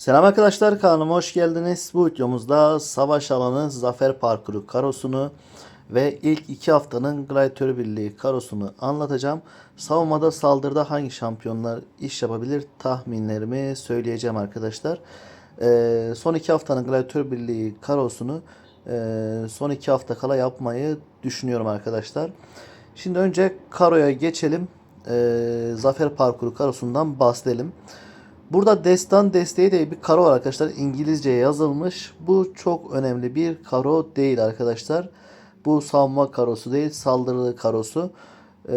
Selam arkadaşlar kanalıma hoş geldiniz. Bu videomuzda savaş alanı zafer parkuru karosunu ve ilk iki haftanın Gladiator Birliği karosunu anlatacağım. Savunmada saldırıda hangi şampiyonlar iş yapabilir tahminlerimi söyleyeceğim arkadaşlar. Ee, son iki haftanın Gladiator Birliği karosunu e, son iki hafta kala yapmayı düşünüyorum arkadaşlar. Şimdi önce karoya geçelim. Ee, zafer parkuru karosundan bahsedelim. Burada destan desteği diye bir karo arkadaşlar. İngilizce yazılmış. Bu çok önemli bir karo değil arkadaşlar. Bu savunma karosu değil, saldırı karosu. Ee,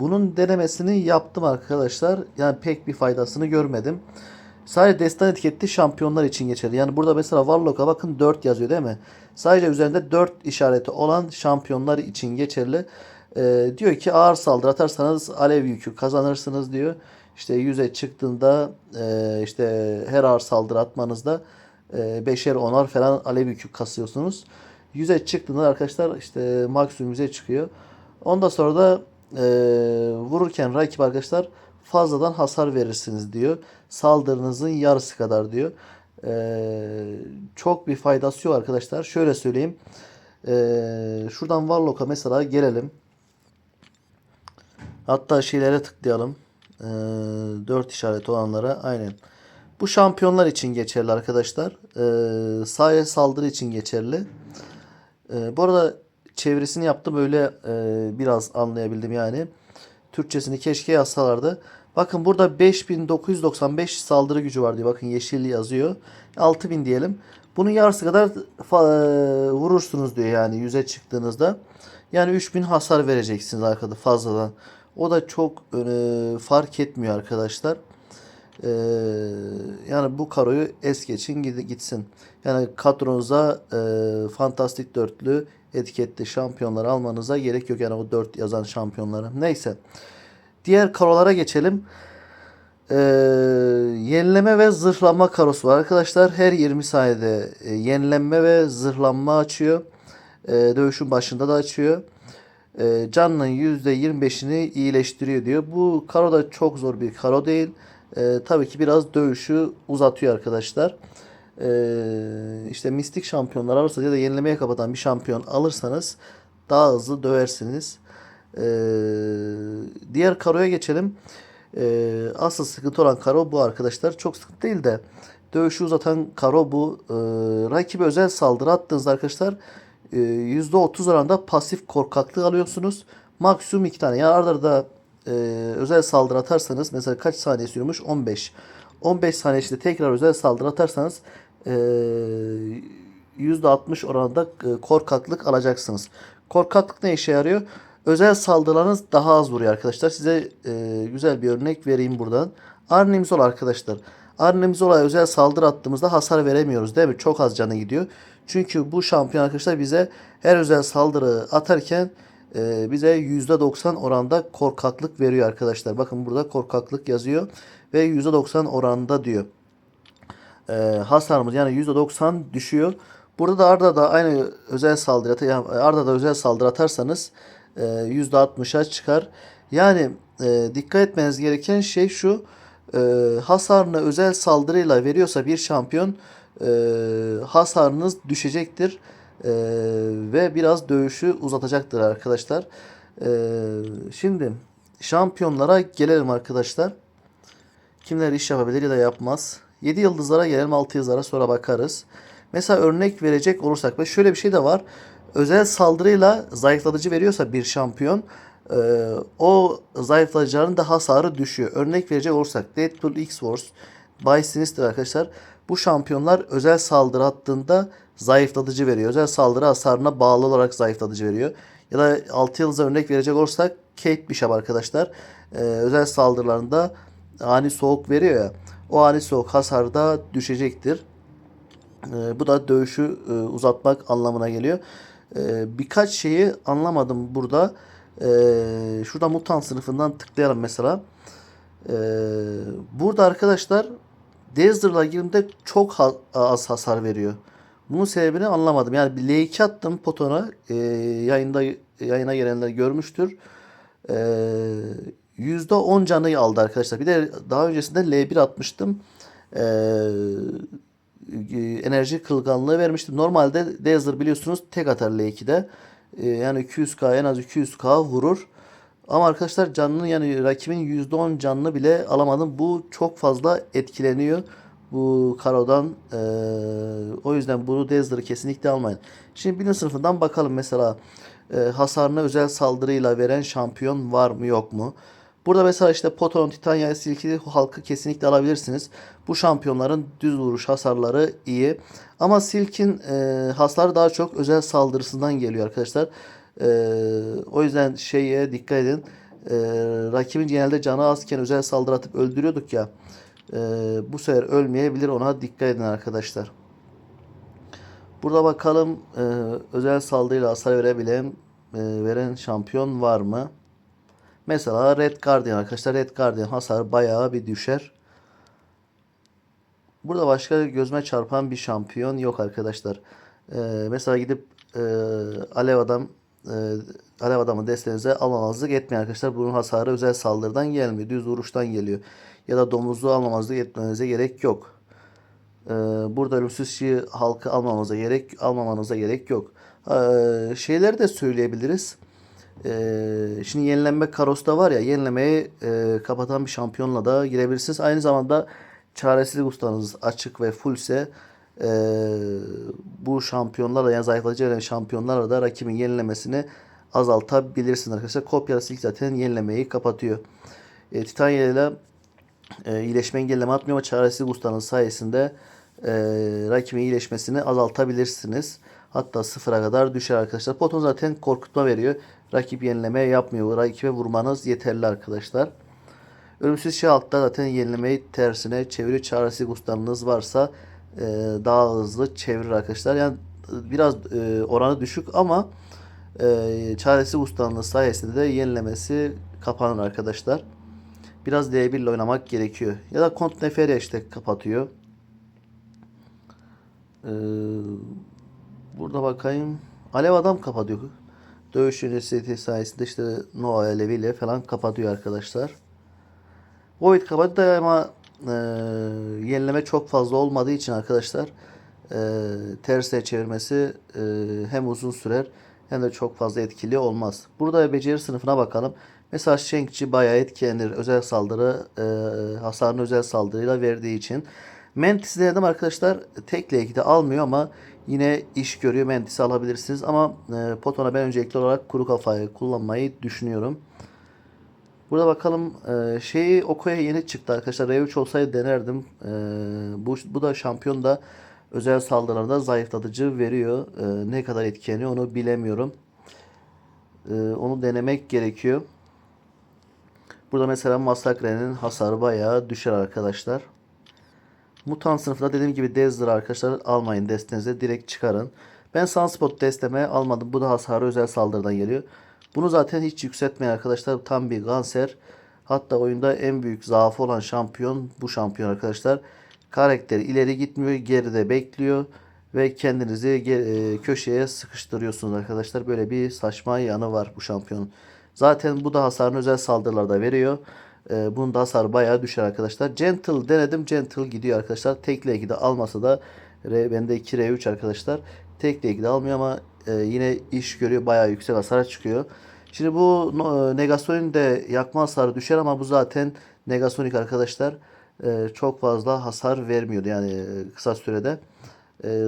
bunun denemesini yaptım arkadaşlar. Yani pek bir faydasını görmedim. Sadece destan etiketli şampiyonlar için geçerli. Yani burada mesela Warlock'a bakın 4 yazıyor değil mi? Sadece üzerinde 4 işareti olan şampiyonlar için geçerli. Ee, diyor ki ağır saldırı atarsanız alev yükü kazanırsınız diyor. İşte 100'e çıktığında e, işte her ağır saldırı atmanızda e, beşer onar falan alev yükü kasıyorsunuz. 100'e çıktığında arkadaşlar işte maksimum 100'e çıkıyor. Ondan sonra da e, vururken rakip arkadaşlar fazladan hasar verirsiniz diyor. Saldırınızın yarısı kadar diyor. E, çok bir faydası yok arkadaşlar. Şöyle söyleyeyim. E, şuradan Warlock'a mesela gelelim. Hatta şeylere tıklayalım. E, 4 işaret olanlara aynen. Bu şampiyonlar için geçerli arkadaşlar. E, sahaya saldırı için geçerli. E, bu arada çevirisini yaptım öyle e, biraz anlayabildim yani. Türkçesini keşke yazsalardı. Bakın burada 5995 saldırı gücü var diyor. Bakın yeşil yazıyor. 6000 diyelim. Bunun yarısı kadar e, vurursunuz diyor yani 100'e çıktığınızda. Yani 3000 hasar vereceksiniz arkada fazladan. O da çok e, fark etmiyor arkadaşlar. E, yani bu karoyu es geçin gitsin. Yani kadronuza e, fantastik dörtlü etiketli şampiyonları almanıza gerek yok. Yani o dört yazan şampiyonları. Neyse. Diğer karolara geçelim. Ee, yenileme ve zırhlanma karosu var arkadaşlar. Her 20 saniyede e, yenilenme ve zırhlanma açıyor. E, dövüşün başında da açıyor. E, canının %25'ini iyileştiriyor diyor. Bu karo da çok zor bir karo değil. E, tabii ki biraz dövüşü uzatıyor arkadaşlar. E, işte mistik şampiyonlar alırsa ya da yenilemeye kapatan bir şampiyon alırsanız daha hızlı döversiniz. E, diğer karoya geçelim. E, asıl sıkıntı olan karo bu arkadaşlar. Çok sıkıntı değil de dövüşü uzatan karo bu. E, rakibe özel saldırı attığınızda arkadaşlar %30 oranında pasif korkaklık alıyorsunuz. Maksimum 2 tane. Yani arada e, özel saldırı atarsanız mesela kaç saniye sürüyormuş? 15. 15 saniye içinde tekrar özel saldırı atarsanız e, %60 oranında e, korkaklık alacaksınız. Korkaklık ne işe yarıyor? Özel saldırılarınız daha az vuruyor arkadaşlar. Size e, güzel bir örnek vereyim buradan. Arnim Zola arkadaşlar. Arnim Zola'ya özel saldırı attığımızda hasar veremiyoruz değil mi? Çok az canı gidiyor. Çünkü bu şampiyon arkadaşlar bize her özel saldırı atarken e, bize %90 oranda korkaklık veriyor arkadaşlar. Bakın burada korkaklık yazıyor ve %90 oranda diyor. E, hasarımız yani %90 düşüyor. Burada da Arda da aynı özel saldırı at- ya Arda da özel saldırı atarsanız e, %60'a çıkar. Yani e, dikkat etmeniz gereken şey şu. E, hasarını özel saldırıyla veriyorsa bir şampiyon e, hasarınız düşecektir. E, ve biraz dövüşü uzatacaktır arkadaşlar. E, şimdi şampiyonlara gelelim arkadaşlar. Kimler iş yapabilir ya da yapmaz. 7 yıldızlara gelelim 6 yıldızlara sonra bakarız. Mesela örnek verecek olursak ve şöyle bir şey de var. Özel saldırıyla zayıflatıcı veriyorsa bir şampiyon e, o zayıflatıcıların da hasarı düşüyor. Örnek verecek olursak Deadpool X-Force, By Sinister arkadaşlar bu şampiyonlar özel saldırı attığında zayıflatıcı veriyor. Özel saldırı hasarına bağlı olarak zayıflatıcı veriyor. Ya da 6 yıldıza örnek verecek olursak Kate Bishop arkadaşlar e, özel saldırılarında ani soğuk veriyor ya. O ani soğuk hasar da düşecektir. E, bu da dövüşü e, uzatmak anlamına geliyor. E, birkaç şeyi anlamadım burada. E, şurada mutant sınıfından tıklayalım mesela. E, burada arkadaşlar Dezer'la girdiğimde çok az hasar veriyor. Bunun sebebini anlamadım. Yani bir L2 attım potona. E, yayında yayına gelenler görmüştür. E, %10 canı aldı arkadaşlar. Bir de daha öncesinde L1 atmıştım. e, enerji kılganlığı vermiştim. Normalde Dazzler biliyorsunuz tek atar L2'de. E, yani 200k en az 200k vurur. Ama arkadaşlar canının yani rakibin %10 canını bile alamadım. Bu çok fazla etkileniyor bu Karo'dan. Ee, o yüzden bunu Dazzler'ı kesinlikle almayın. Şimdi bilim sınıfından bakalım mesela e, hasarını özel saldırıyla veren şampiyon var mı yok mu? Burada mesela işte Poton, Titania, Silkili halkı kesinlikle alabilirsiniz. Bu şampiyonların düz vuruş hasarları iyi. Ama Silk'in e, hasarı daha çok özel saldırısından geliyor arkadaşlar. E, o yüzden şeye dikkat edin. E, rakibin genelde canı azken özel saldırı atıp öldürüyorduk ya. E, bu sefer ölmeyebilir ona dikkat edin arkadaşlar. Burada bakalım e, özel saldırıyla hasar verebilen e, veren şampiyon var mı? Mesela Red Guardian arkadaşlar. Red Guardian hasar bayağı bir düşer. Burada başka gözüme çarpan bir şampiyon yok arkadaşlar. Ee, mesela gidip e, Alev Adam e, Alev Adamı destenize almamazlık etmeyin arkadaşlar. Bunun hasarı özel saldırıdan gelmiyor. Düz vuruştan geliyor. Ya da domuzlu almamazlık etmenize gerek yok. Ee, burada ölümsüz halkı almamanıza gerek almamanıza gerek yok. Ee, şeyleri de söyleyebiliriz. Ee, şimdi yenilenme karosta var ya yenilemeyi e, kapatan bir şampiyonla da girebilirsiniz. Aynı zamanda çaresizlik ustanız açık ve fullse e, bu şampiyonlarla yani zayıflatıcı veren şampiyonlarla da rakibin yenilemesini azaltabilirsiniz arkadaşlar. Kopyalı silk zaten yenilemeyi kapatıyor. E, Titania ile e, iyileşme engelleme atmıyor ama çaresizlik ustanın sayesinde e, rakibin iyileşmesini azaltabilirsiniz. Hatta sıfıra kadar düşer arkadaşlar. Poton zaten korkutma veriyor. Rakip yenileme yapmıyor. Rakibe vurmanız yeterli arkadaşlar. Ölümsüz şey altta zaten yenilemeyi tersine çeviriyor. Çaresiz ustanınız varsa e, daha hızlı çevirir arkadaşlar. Yani biraz e, oranı düşük ama e, çaresiz ustanlığı sayesinde de yenilemesi kapanır arkadaşlar. Biraz D1 ile oynamak gerekiyor. Ya da Kont Neferya işte kapatıyor. Ee, burada bakayım. Alev adam kapatıyor. Dövüş Üniversitesi sayesinde işte Noah Alevi ile falan kapatıyor arkadaşlar. Void kapattı ama e, yenileme çok fazla olmadığı için arkadaşlar e, tersine çevirmesi e, hem uzun sürer hem de çok fazla etkili olmaz. Burada beceri sınıfına bakalım. Mesela Shenkçi bayağı etkilenir. Özel saldırı e, hasarını özel saldırıyla verdiği için. Mantis'i denedim arkadaşlar. Tekle 2'de almıyor ama yine iş görüyor. Mantis'i alabilirsiniz. Ama e, Poton'a ben öncelikli olarak kuru kafayı kullanmayı düşünüyorum. Burada bakalım e, şeyi Oko'ya yeni çıktı arkadaşlar. R3 olsaydı denerdim. E, bu, bu da şampiyon da özel saldırılarda zayıflatıcı veriyor. E, ne kadar etkileniyor onu bilemiyorum. E, onu denemek gerekiyor. Burada mesela Masakre'nin hasarı bayağı düşer arkadaşlar. Mutant sınıfında dediğim gibi Dazzler arkadaşlar almayın destenize direkt çıkarın. Ben Sunspot desteme almadım. Bu da hasarı özel saldırıdan geliyor. Bunu zaten hiç yükseltmeyin arkadaşlar. Tam bir kanser. Hatta oyunda en büyük zaafı olan şampiyon bu şampiyon arkadaşlar. Karakteri ileri gitmiyor, geride bekliyor ve kendinizi e, köşeye sıkıştırıyorsunuz arkadaşlar. Böyle bir saçma yanı var bu şampiyonun. Zaten bu da hasarını özel saldırılarda veriyor. Ee, bunun da hasarı bayağı düşer arkadaşlar. Gentle denedim. Gentle gidiyor arkadaşlar. Tekle 2'de almasa da R, bende 2 R3 arkadaşlar. Tekle 2'de almıyor ama e, yine iş görüyor. Bayağı yüksek hasar çıkıyor. Şimdi bu e, Negasonic de yakma hasarı düşer ama bu zaten Negasonic arkadaşlar e, çok fazla hasar vermiyordu yani e, kısa sürede.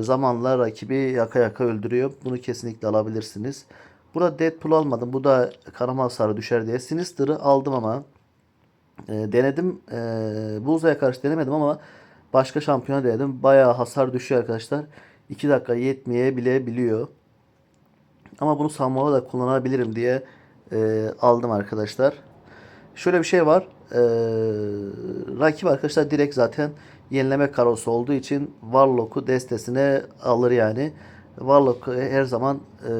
Zamanla rakibi yaka yaka öldürüyor. Bunu kesinlikle alabilirsiniz. Burada Deadpool almadım. Bu da kanama hasarı düşer diye. Sinister'ı aldım ama denedim. Bullseye'ye karşı denemedim ama başka şampiyona denedim. Bayağı hasar düşüyor arkadaşlar. 2 dakika yetmeye bile biliyor. Ama bunu savunmada da kullanabilirim diye e, aldım arkadaşlar. Şöyle bir şey var. E, rakip arkadaşlar direkt zaten yenileme karosu olduğu için Warlock'u destesine alır yani. Warlock her zaman e,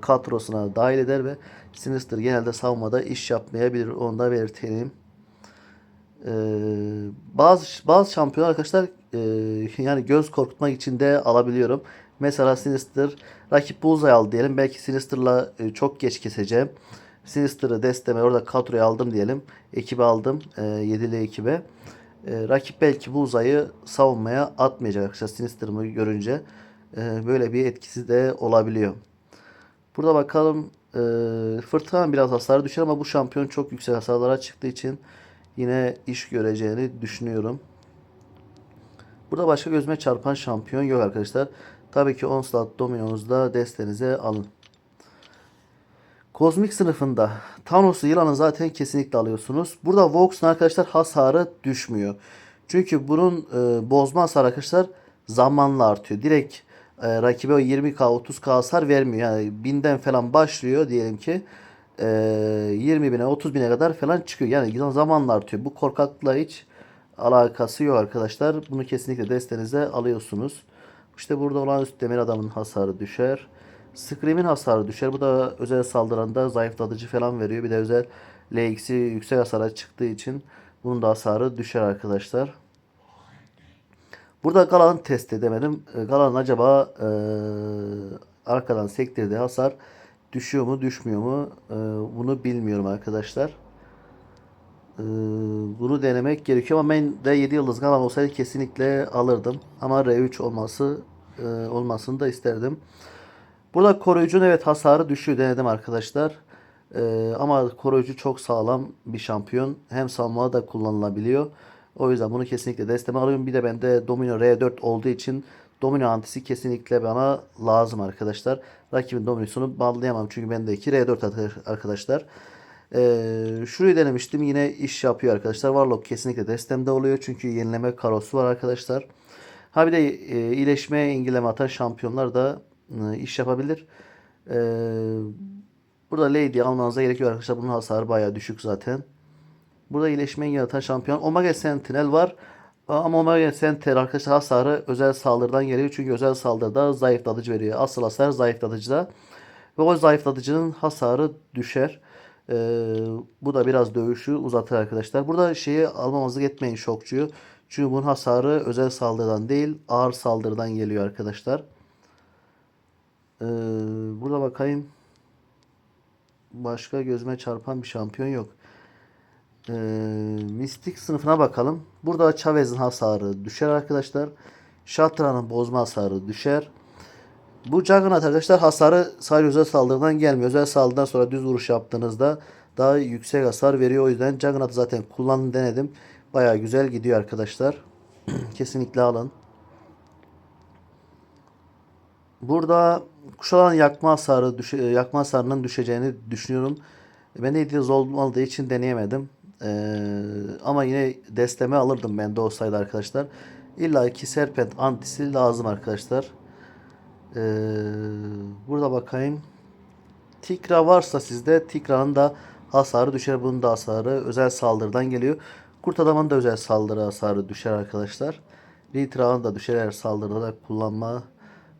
kadrosuna dahil eder ve Sinister genelde savunmada iş yapmayabilir. Onu da belirtelim. E, bazı bazı şampiyon arkadaşlar e, yani göz korkutmak için de alabiliyorum. Mesela Sinister rakip Bullseye aldı diyelim. Belki Sinister'la e, çok geç keseceğim. Sinister'ı desteme orada kadroya aldım diyelim. Ekibe aldım. E, 7'li ekibe. E, rakip belki bu uzayı savunmaya atmayacak arkadaşlar Sinister'ımı görünce. E, böyle bir etkisi de olabiliyor. Burada bakalım e, Fırtına biraz hasar düşer ama bu şampiyon çok yüksek hasarlara çıktığı için yine iş göreceğini düşünüyorum. Burada başka gözüme çarpan şampiyon yok arkadaşlar. Tabii ki 10 slot dominonuzda destenize alın. Kozmik sınıfında Thanos'u yılanı zaten kesinlikle alıyorsunuz. Burada Vox'un arkadaşlar hasarı düşmüyor. Çünkü bunun e, bozma hasarı arkadaşlar zamanla artıyor. Direkt e, rakibe o 20k 30k hasar vermiyor. Yani 1000'den falan başlıyor diyelim ki e, 20 bine 30 bine kadar falan çıkıyor. Yani zamanla artıyor. Bu korkaklıkla hiç alakası yok arkadaşlar. Bunu kesinlikle destenize alıyorsunuz. İşte burada olan üst demir adamın hasarı düşer. Scream'in hasarı düşer. Bu da özel saldıranda zayıflatıcı falan veriyor. Bir de özel LX'i yüksek hasara çıktığı için bunun da hasarı düşer arkadaşlar. Burada Galan'ı test edemedim. E, Galan acaba e, arkadan sektirdiği hasar düşüyor mu düşmüyor mu e, bunu bilmiyorum arkadaşlar. E, bunu denemek gerekiyor ama ben de 7 yıldız Galan olsaydı kesinlikle alırdım. Ama R3 olması e, olmasını da isterdim. Burada koruyucunun evet hasarı düşüyor denedim arkadaşlar. Ee, ama koruyucu çok sağlam bir şampiyon. Hem savunmada da kullanılabiliyor. O yüzden bunu kesinlikle desteme alıyorum. Bir de bende Domino R4 olduğu için Domino antisi kesinlikle bana lazım arkadaşlar. Rakibin Domino'sunu bağlayamam. Çünkü bendeki R4 arkadaşlar. Ee, şurayı denemiştim. Yine iş yapıyor arkadaşlar. Warlock kesinlikle destemde oluyor. Çünkü yenileme karosu var arkadaşlar. Ha bir de e, iyileşme engelleme atan şampiyonlar da e, iş yapabilir. E, burada Lady almanıza gerekiyor arkadaşlar. Bunun hasarı bayağı düşük zaten. Burada iyileşme yaratan şampiyon Omega Sentinel var. Ama Omega Sentinel arkadaşlar hasarı özel saldırıdan geliyor. Çünkü özel saldırıda zayıflatıcı veriyor. Asıl hasar zayıflatıcıda. Ve o zayıflatıcının hasarı düşer. Ee, bu da biraz dövüşü uzatır arkadaşlar. Burada şeyi almamızı etmeyin şokçuyu. Çünkü bunun hasarı özel saldırıdan değil ağır saldırıdan geliyor arkadaşlar. Ee, burada bakayım. Başka gözüme çarpan bir şampiyon yok. Ee, Mistik sınıfına bakalım. Burada Chavez'in hasarı düşer arkadaşlar. Shatra'nın bozma hasarı düşer. Bu Juggernaut arkadaşlar hasarı sadece özel saldırıdan gelmiyor. Özel saldırıdan sonra düz vuruş yaptığınızda daha yüksek hasar veriyor. O yüzden Juggernaut'u zaten kullandım denedim. Baya güzel gidiyor arkadaşlar. Kesinlikle alın. Burada kuşalan yakma hasarı düşe, yakma hasarının düşeceğini düşünüyorum. Ben de İdris olmadığı için deneyemedim. Ee, ama yine desteme alırdım ben de olsaydı arkadaşlar. İlla ki Serpent antisi lazım arkadaşlar. Ee, burada bakayım. Tikra varsa sizde Tikra'nın da hasarı düşer. Bunun da hasarı özel saldırıdan geliyor. Kurt adamın da özel saldırı hasarı düşer arkadaşlar. Litra'nın da düşer eğer saldırıda da kullanma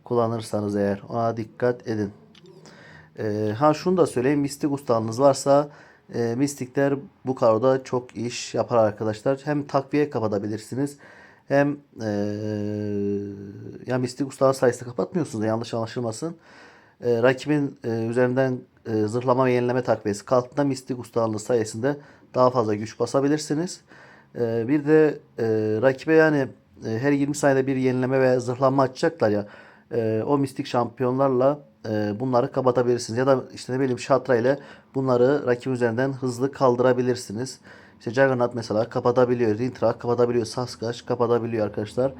kullanırsanız eğer ona dikkat edin. Ee, ha şunu da söyleyeyim. Mistik ustalığınız varsa e, mistikler bu karoda çok iş yapar arkadaşlar. Hem takviye kapatabilirsiniz. Hem e, ya mistik ustağı sayısını kapatmıyorsunuz yanlış anlaşılmasın. E, rakibin e, üzerinden e, zırhlama ve yenileme takviyesi kalktığında mistik ustalığınız sayesinde daha fazla güç basabilirsiniz. E, bir de e, rakibe yani e, her 20 saniyede bir yenileme ve zırhlama açacaklar ya. E, o mistik şampiyonlarla e, bunları kapatabilirsiniz. Ya da işte ne bileyim şatra ile bunları rakip üzerinden hızlı kaldırabilirsiniz. İşte Juggernaut mesela kapatabiliyor. Rintra kapatabiliyor. Sasquatch kapatabiliyor arkadaşlar.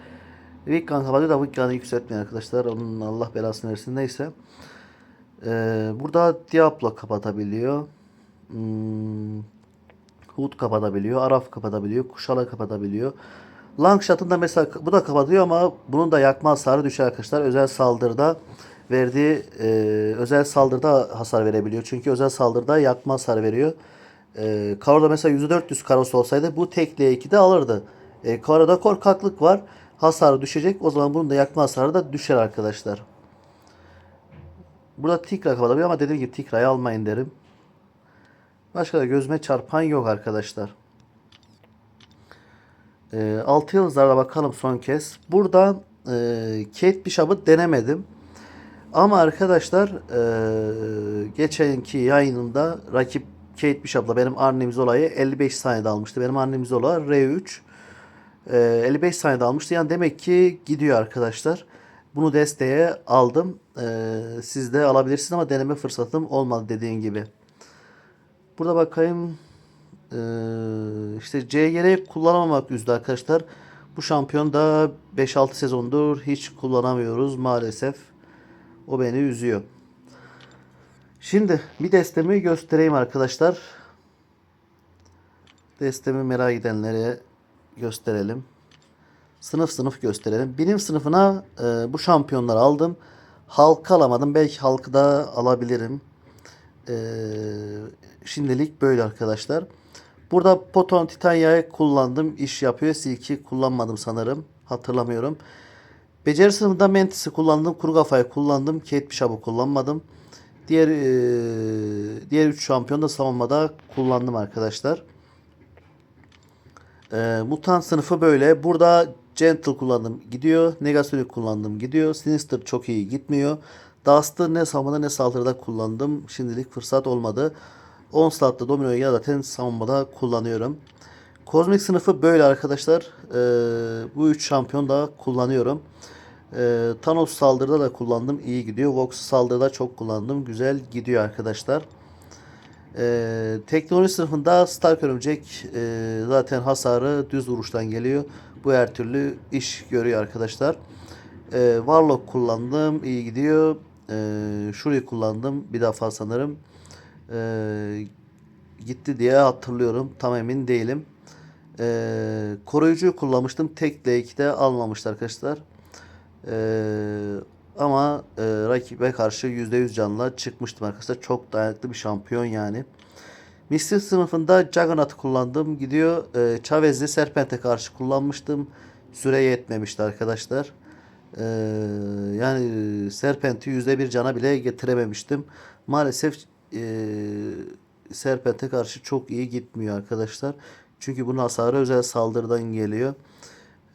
Wiccan kapatıyor da Wiccan'ı yükseltmeyin arkadaşlar. Onun Allah belasını versin. Neyse. Ee, burada Diablo kapatabiliyor. Hmm, Hood kapatabiliyor. Araf kapatabiliyor. Kuşala kapatabiliyor. Longshot'ın da mesela bu da kapatıyor ama bunun da yakma hasarı düşer arkadaşlar. Özel saldırıda verdiği e, özel saldırıda hasar verebiliyor. Çünkü özel saldırıda yakma hasar veriyor. E, Karo'da mesela %400 karosu olsaydı bu tek L2'de alırdı. E, Karo'da korkaklık var. Hasarı düşecek. O zaman bunun da yakma hasarı da düşer arkadaşlar. Burada Tikra kapatabiliyor ama dediğim gibi Tikra'yı almayın derim. Başka da gözüme çarpan yok arkadaşlar. E, 6 yıldızlara bakalım son kez. Burada e, Kate Bishop'ı denemedim. Ama arkadaşlar e, geçenki yayınında rakip Kate Bishop'la benim Arnim Zola'yı 55 saniyede almıştı. Benim Arnim Zola R3. Ee, 55 saniyede almıştı. Yani demek ki gidiyor arkadaşlar. Bunu desteğe aldım. Ee, siz de alabilirsiniz ama deneme fırsatım olmadı dediğin gibi. Burada bakayım. Ee, işte CGR kullanamamak üzdü arkadaşlar. Bu şampiyon da 5-6 sezondur hiç kullanamıyoruz maalesef. O beni üzüyor. Şimdi bir destemi göstereyim arkadaşlar. Destemi merak edenlere gösterelim. Sınıf sınıf gösterelim. Bilim sınıfına e, bu şampiyonları aldım. Halkı alamadım. Belki halkı da alabilirim. E, şimdilik böyle arkadaşlar. Burada Poton Titanya'yı kullandım. İş yapıyor. Silki kullanmadım sanırım. Hatırlamıyorum. Beceri sınıfında Mantis'i kullandım. Kuru kafayı kullandım. Kate Bishop'u kullanmadım. Diğer e, diğer 3 şampiyon da savunmada kullandım arkadaşlar. E, mutant sınıfı böyle. Burada Gentle kullandım gidiyor. Negasonic kullandım gidiyor. Sinister çok iyi gitmiyor. Dust'ı ne savunmada ne saldırıda kullandım. Şimdilik fırsat olmadı. Onslaught'ta Domino'yu ya zaten savunmada kullanıyorum. Kozmik sınıfı böyle arkadaşlar. Ee, bu üç şampiyon da kullanıyorum. Ee, Thanos saldırıda da kullandım. iyi gidiyor. Vox saldırıda çok kullandım. Güzel gidiyor arkadaşlar. Ee, teknoloji sınıfında Stark Örümcek e, zaten hasarı düz vuruştan geliyor. Bu her türlü iş görüyor arkadaşlar. Ee, Warlock kullandım. iyi gidiyor. Ee, Shuri kullandım. Bir defa sanırım. Ee, gitti diye hatırlıyorum. Tam emin değilim. Ee, koruyucuyu kullanmıştım. Tek L2'de almamıştı arkadaşlar. Ee, ama e, rakibe karşı %100 canla çıkmıştım arkadaşlar. Çok dayanıklı bir şampiyon yani. Mistir sınıfında Juggernaut'u kullandım. Gidiyor. E, Chavez'i Serpent'e karşı kullanmıştım. Süre yetmemişti arkadaşlar. Ee, yani Serpent'i %1 cana bile getirememiştim. Maalesef e, Serpent'e karşı çok iyi gitmiyor arkadaşlar. Çünkü bunun hasarı özel saldırıdan geliyor.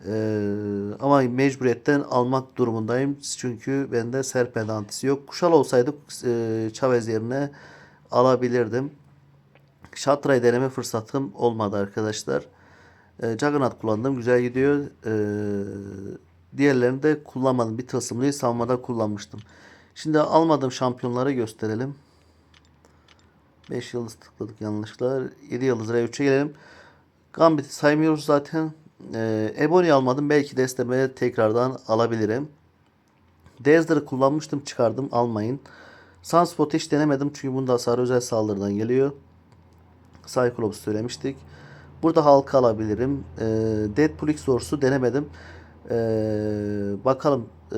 Ee, ama mecburiyetten almak durumundayım. Çünkü bende Serpent antisi yok. Kuşal olsaydı e, Chavez yerine alabilirdim. Şatra'yı deneme fırsatım olmadı arkadaşlar. E, Juggernaut kullandım. Güzel gidiyor. E, diğerlerini de kullanmadım. Bir tılsımlıyı savunmada kullanmıştım. Şimdi almadığım şampiyonları gösterelim. 5 yıldız tıkladık yanlışlar. 7 yıldız R3'e gelelim. Gambit'i saymıyoruz zaten. Ee, Ebony almadım. Belki desteme tekrardan alabilirim. Dazzler'ı kullanmıştım. Çıkardım. Almayın. Sunspot'u hiç denemedim. Çünkü bunda hasarı özel saldırıdan geliyor. Cyclops söylemiştik. Burada halka alabilirim. Ee, Deadpool X Source'u denemedim. Ee, bakalım e,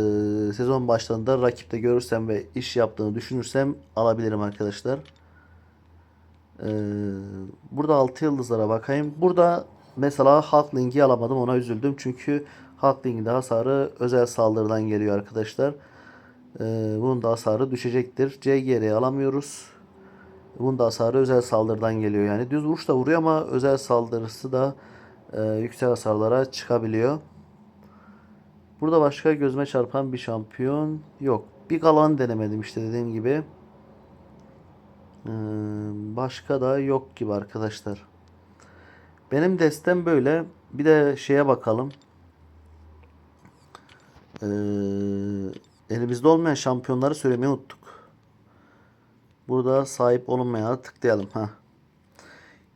sezon başlarında rakipte görürsem ve iş yaptığını düşünürsem alabilirim arkadaşlar. Ee, burada 6 yıldızlara bakayım. Burada mesela Hulkling'i alamadım. Ona üzüldüm. Çünkü Hulkling'in de hasarı özel saldırıdan geliyor arkadaşlar. Ee, bunun da hasarı düşecektir. CGR'yi alamıyoruz. Bunun da hasarı özel saldırıdan geliyor. Yani düz vuruş da vuruyor ama özel saldırısı da e, yüksek hasarlara çıkabiliyor. Burada başka gözüme çarpan bir şampiyon yok. Bir kalan denemedim işte dediğim gibi. Ee, başka da yok gibi arkadaşlar. Benim destem böyle. Bir de şeye bakalım. Ee, elimizde olmayan şampiyonları söylemeyi unuttuk. Burada sahip olunmayana tıklayalım. ha.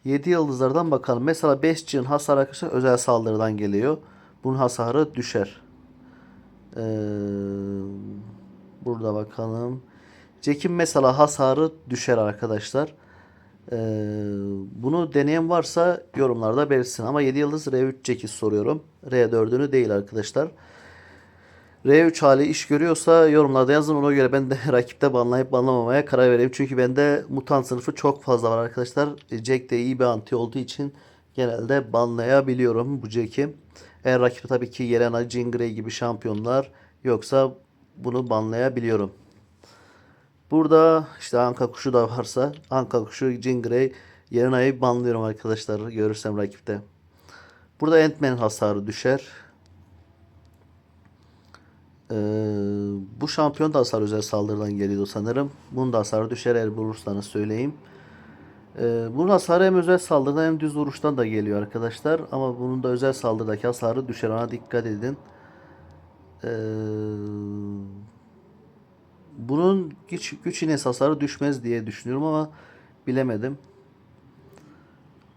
7 yıldızlardan bakalım. Mesela 5 cin hasar arkadaşlar özel saldırıdan geliyor. Bunun hasarı düşer. Ee, burada bakalım. Jack'in mesela hasarı düşer arkadaşlar. Ee, bunu deneyen varsa yorumlarda belirtsin. Ama 7 yıldız R3 Jack'i soruyorum. R4'ünü değil arkadaşlar. R3 hali iş görüyorsa yorumlarda yazın. Ona göre ben de rakipte banlayıp banlamamaya karar vereyim. Çünkü bende mutant sınıfı çok fazla var arkadaşlar. Jack de iyi bir anti olduğu için genelde banlayabiliyorum bu Jack'i. Eğer rakipte tabii ki Yerena, Jean Grey gibi şampiyonlar yoksa bunu banlayabiliyorum. Burada işte Anka kuşu da varsa Anka kuşu, Jean Grey, Yerena'yı banlıyorum arkadaşlar görürsem rakipte. Burada Ant-Man hasarı düşer. Ee, bu şampiyon da hasar özel saldırıdan geliyordu sanırım. Bunun da hasarı düşer eğer bulursanız söyleyeyim. Ee, bunun hasarı hem özel saldırıdan hem düz vuruştan da geliyor arkadaşlar. Ama bunun da özel saldırıdaki hasarı düşer. Ona dikkat edin. Ee, bunun güç, güç iğnesi hasarı düşmez diye düşünüyorum ama bilemedim.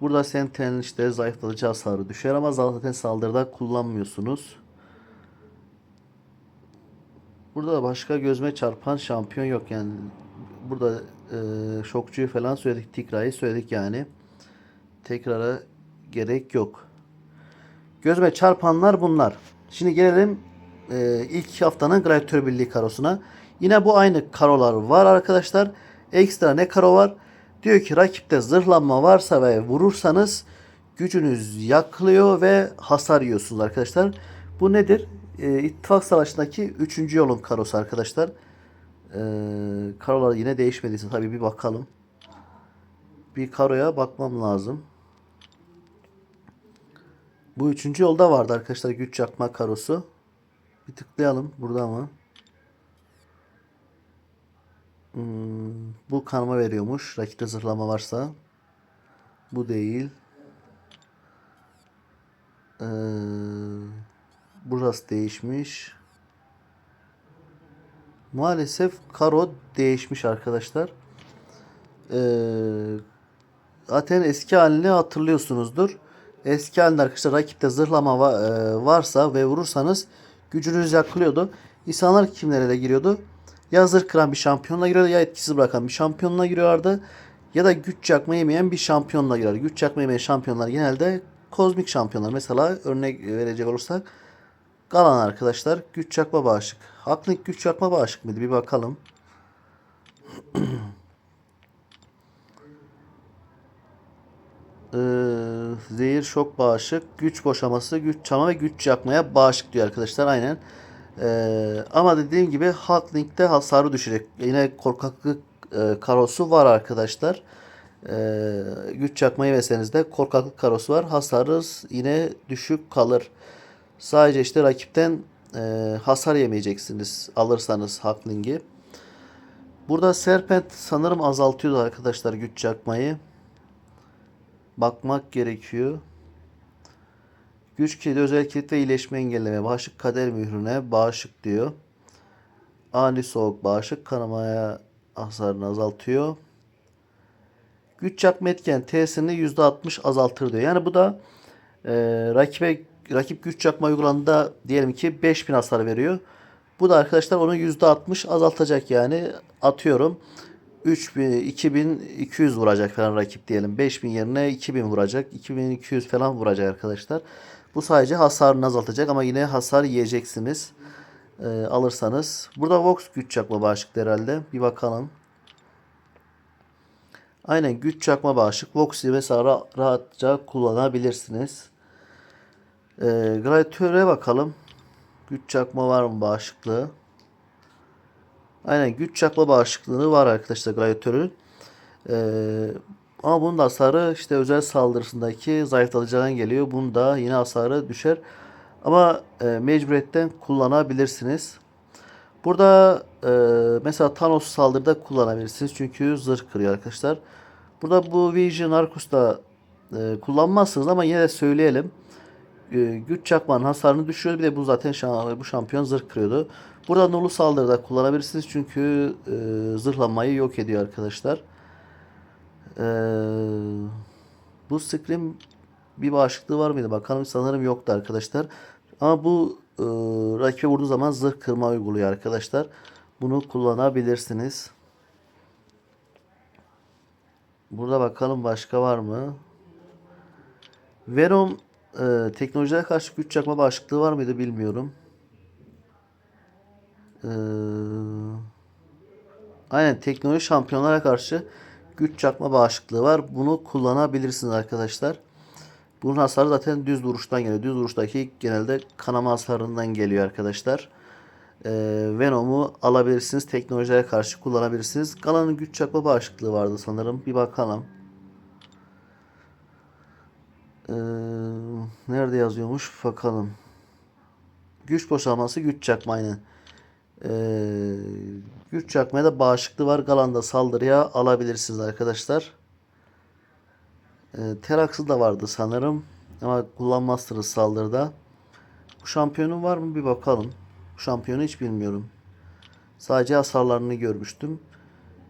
Burada Sentinel'in işte zayıflatıcı hasarı düşer ama zaten saldırıda kullanmıyorsunuz. Burada da başka gözme çarpan şampiyon yok yani. Burada e, şokçuyu falan söyledik. Tigra'yı söyledik yani. Tekrara gerek yok. Gözme çarpanlar bunlar. Şimdi gelelim e, ilk haftanın Gladiator Birliği karosuna. Yine bu aynı karolar var arkadaşlar. Ekstra ne karo var? Diyor ki rakipte zırhlanma varsa ve vurursanız gücünüz yakılıyor ve hasar yiyorsunuz arkadaşlar. Bu nedir? E, İttifak Savaşı'ndaki 3. yolun karosu arkadaşlar. E, karolar yine değişmediyse tabii bir bakalım. Bir karoya bakmam lazım. Bu üçüncü yolda vardı arkadaşlar güç yakma karosu. Bir tıklayalım burada mı? Hmm, bu kanma veriyormuş. Rakipte zırhlama varsa. Bu değil. Ee, burası değişmiş. Maalesef karo değişmiş arkadaşlar. Ee, zaten eski halini hatırlıyorsunuzdur. Eski halinde arkadaşlar rakipte zırhlama e, varsa ve vurursanız gücünüz yakılıyordu. İnsanlar kimlere giriyordu? Ya zırh kıran bir şampiyonla giriyordu ya etkisiz bırakan bir şampiyonla giriyorlardı. Ya da güç yakma yemeyen bir şampiyonla girer. Güç yakma yemeyen şampiyonlar genelde kozmik şampiyonlar. Mesela örnek verecek olursak Galan arkadaşlar güç yakma bağışık. Haknik güç yakma bağışık mıydı? Bir bakalım. Ee, zehir şok bağışık, güç boşaması, güç çama ve güç yakmaya bağışık diyor arkadaşlar aynen. Ee, ama dediğim gibi Hulk Link'te hasarı düşecek. Yine korkaklık e, karosu var arkadaşlar. Ee, güç yakmayı yemeseniz de korkaklık karosu var. Hasarınız yine düşük kalır. Sadece işte rakipten e, hasar yemeyeceksiniz alırsanız Hulkling'i. Burada Serpent sanırım azaltıyordu arkadaşlar güç yakmayı. Bakmak gerekiyor. Güç kilidi özel kilit ve iyileşme engelleme. Bağışık kader mührüne bağışık diyor. Ani soğuk bağışık kanamaya hasarını azaltıyor. Güç yapma etken T'sini %60 azaltır diyor. Yani bu da e, rakibe rakip güç yapma uygulandığında diyelim ki 5000 hasar veriyor. Bu da arkadaşlar onu %60 azaltacak yani atıyorum. 3000 2200 vuracak falan rakip diyelim. 5000 yerine 2000 vuracak. 2200 falan vuracak arkadaşlar. Bu sadece hasarını azaltacak ama yine hasar yiyeceksiniz. Ee, alırsanız. Burada Vox güç çakma bağışıklı herhalde. Bir bakalım. Aynen güç çakma bağışık. Vox'i mesela ra- rahatça kullanabilirsiniz. Ee, Gladiatör'e bakalım. Güç çakma var mı bağışıklığı? Aynen güç çakma bağışıklığı var arkadaşlar Gladiatör'ün. Ee, ama bunun da hasarı işte özel saldırısındaki zayıflatıcıdan geliyor. Bunun da yine hasarı düşer. Ama e, mecburiyetten kullanabilirsiniz. Burada e, mesela Thanos saldırıda kullanabilirsiniz. Çünkü zırh kırıyor arkadaşlar. Burada bu Vision Arcus'ta e, kullanmazsınız ama yine de söyleyelim. E, güç çakmanın hasarını düşürüyor. Bir de bu zaten şa- bu şampiyon zırh kırıyordu. Burada Nulu saldırıda kullanabilirsiniz. Çünkü e, zırhlamayı yok ediyor arkadaşlar. Ee, bu scream bir bağışıklığı var mıydı? Bakalım sanırım yoktu arkadaşlar. Ama bu e, rakibe vurduğu zaman zırh kırma uyguluyor arkadaşlar. Bunu kullanabilirsiniz. Burada bakalım başka var mı? Venom e, teknolojiye karşı güç çakma bağışıklığı var mıydı bilmiyorum. Eee Aynen teknoloji şampiyonlara karşı güç çakma bağışıklığı var. Bunu kullanabilirsiniz arkadaşlar. Bunun hasarı zaten düz vuruştan geliyor. Düz vuruştaki genelde kanama hasarından geliyor arkadaşlar. Ee, Venom'u alabilirsiniz. Teknolojilere karşı kullanabilirsiniz. Galan'ın güç çakma bağışıklığı vardı sanırım. Bir bakalım. Ee, nerede yazıyormuş? Bakalım. Güç boşalması, güç çakma aynen. Ee, güç çakmaya da bağışıklığı var. Galan'da saldırıya alabilirsiniz arkadaşlar. E, Terax'ı da vardı sanırım. Ama kullanmazsınız saldırıda. Bu şampiyonun var mı bir bakalım. Bu şampiyonu hiç bilmiyorum. Sadece hasarlarını görmüştüm.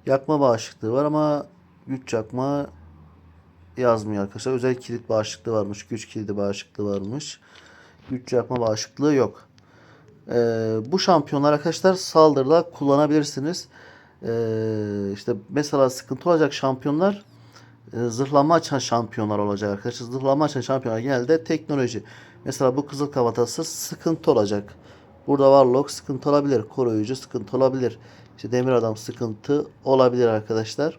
Yakma bağışıklığı var ama güç yakma yazmıyor arkadaşlar. Özel kilit bağışıklığı varmış. Güç kilidi bağışıklığı varmış. Güç yakma bağışıklığı yok. Ee, bu şampiyonlar arkadaşlar saldırıda kullanabilirsiniz. Ee, işte mesela sıkıntı olacak şampiyonlar e, zırhlama açan şampiyonlar olacak arkadaşlar. Zırhlama açan şampiyonlar genelde teknoloji. Mesela bu kızıl kafatası sıkıntı olacak. Burada Warlock sıkıntı olabilir. Koruyucu sıkıntı olabilir. İşte Demir Adam sıkıntı olabilir arkadaşlar.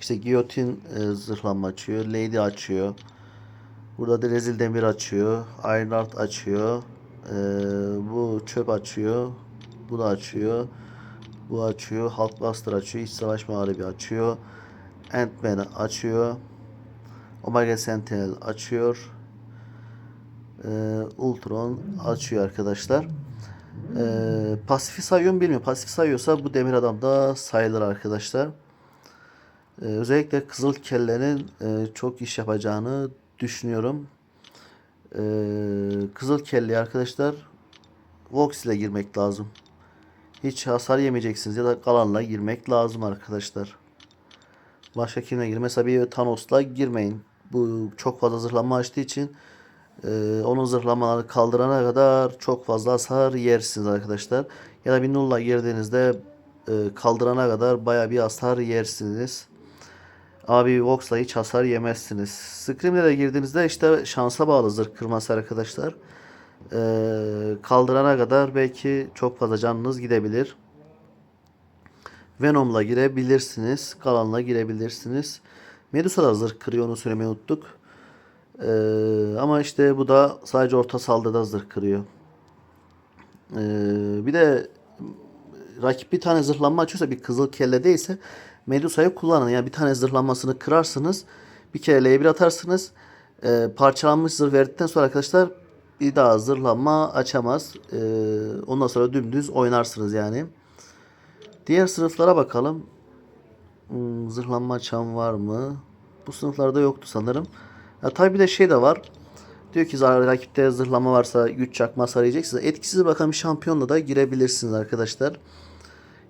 İşte Giyotin e, zırhlama açıyor. Lady açıyor. Burada da Rezil Demir açıyor. Ironheart açıyor. E, bu çöp açıyor. Bu da açıyor. Bu açıyor. Hulkbuster açıyor. İç Savaş Mağlubi açıyor. Ant-Man açıyor. Omega Sentinel açıyor. Ee, Ultron açıyor arkadaşlar. Ee, pasifi sayıyor mu bilmiyorum. Pasif sayıyorsa bu demir adam da sayılır arkadaşlar. Ee, özellikle kızıl kellenin e, çok iş yapacağını düşünüyorum. Ee, kızıl kelli arkadaşlar Vox ile girmek lazım. Hiç hasar yemeyeceksiniz ya da kalanla girmek lazım arkadaşlar. Başka kimle gir? Mesela bir Thanos'la girmeyin. Bu çok fazla zırhlama açtığı için e, onun zırhlamaları kaldırana kadar çok fazla hasar yersiniz arkadaşlar. Ya da bir Null'la girdiğinizde e, kaldırana kadar baya bir hasar yersiniz. Abi Vox'la hiç hasar yemezsiniz. Scream'le de girdiğinizde işte şansa bağlı zırh kırması arkadaşlar. E, kaldırana kadar belki çok fazla canınız gidebilir. Venom'la girebilirsiniz. Kalan'la girebilirsiniz. Medusa da zırh kırıyor onu söylemeyi unuttuk. Ee, ama işte bu da sadece orta saldırıda zırh kırıyor. Ee, bir de rakip bir tane zırhlanma açıyorsa bir kızıl kelle değilse Medusa'yı kullanın. Yani bir tane zırhlanmasını kırarsınız. Bir kere L1 atarsınız. Ee, parçalanmış zırh verdikten sonra arkadaşlar bir daha zırhlanma açamaz. Ee, ondan sonra dümdüz oynarsınız yani. Diğer sınıflara bakalım. Hmm, zırhlanma çam var mı? Bu sınıflarda yoktu sanırım. Ya tabi bir de şey de var. Diyor ki rakipte zırhlama varsa güç çakma hasar yiyeceksiniz. Etkisiz bakan bir şampiyonla da girebilirsiniz arkadaşlar.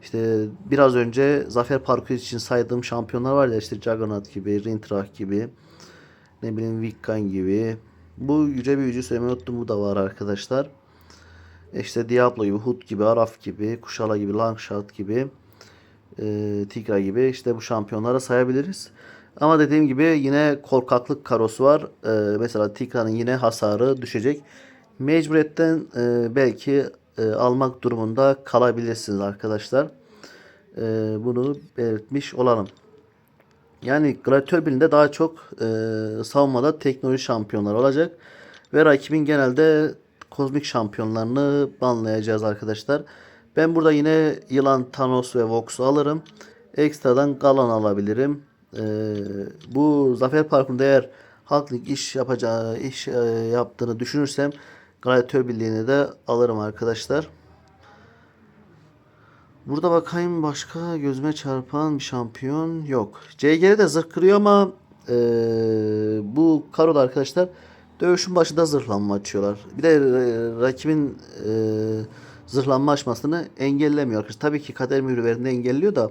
İşte biraz önce zafer parkuru için saydığım şampiyonlar var ya işte Juggernaut gibi, Rintrah gibi, ne bileyim Vikkan gibi. Bu yüce büyücü söylemeyi unuttum bu da var arkadaşlar. E İşte Diablo gibi, Hood gibi, Araf gibi, Kuşala gibi, Longshot gibi, e, Tigra gibi işte bu şampiyonlara sayabiliriz. Ama dediğim gibi yine korkaklık karosu var. E, mesela Tigra'nın yine hasarı düşecek. Mecburiyetten e, belki e, almak durumunda kalabilirsiniz arkadaşlar. E, bunu belirtmiş olalım. Yani Gladiator birinde daha çok e, savunmada teknoloji şampiyonlar olacak. Ve rakibin genelde kozmik şampiyonlarını banlayacağız arkadaşlar. Ben burada yine Yılan, Thanos ve Vox'u alırım. Ekstradan Galan alabilirim. Ee, bu Zafer Parkı'nda eğer Halklık iş yapacağı, iş e, yaptığını düşünürsem Gladiator Birliği'ni de alırım arkadaşlar. Burada bakayım başka gözüme çarpan bir şampiyon yok. CG'de de zırh kırıyor ama e, bu Karo'da arkadaşlar dövüşün başında zırhlanma açıyorlar. Bir de e, rakibin e, zırhlanma açmasını engellemiyor arkadaşlar. Tabii ki kader mührü verdiğinde engelliyor da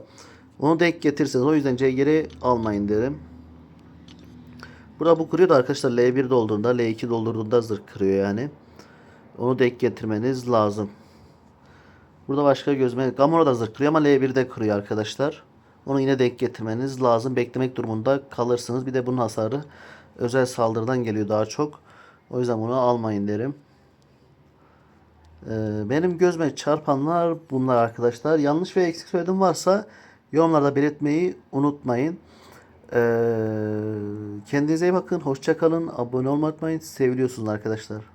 onu denk getirseniz o yüzden CG'yi almayın derim. Burada bu kırıyor da arkadaşlar L1 doldurduğunda L2 doldurduğunda zırh kırıyor yani. Onu denk getirmeniz lazım. Burada başka gözme Gamora da zırh ama L1'de kırıyor arkadaşlar. Onu yine denk getirmeniz lazım. Beklemek durumunda kalırsınız. Bir de bunun hasarı özel saldırıdan geliyor daha çok. O yüzden bunu almayın derim. Ee, benim gözüme çarpanlar bunlar arkadaşlar. Yanlış ve eksik söyledim varsa yorumlarda belirtmeyi unutmayın. Ee, kendinize iyi bakın. Hoşça kalın. Abone olmayı unutmayın. Seviliyorsunuz arkadaşlar.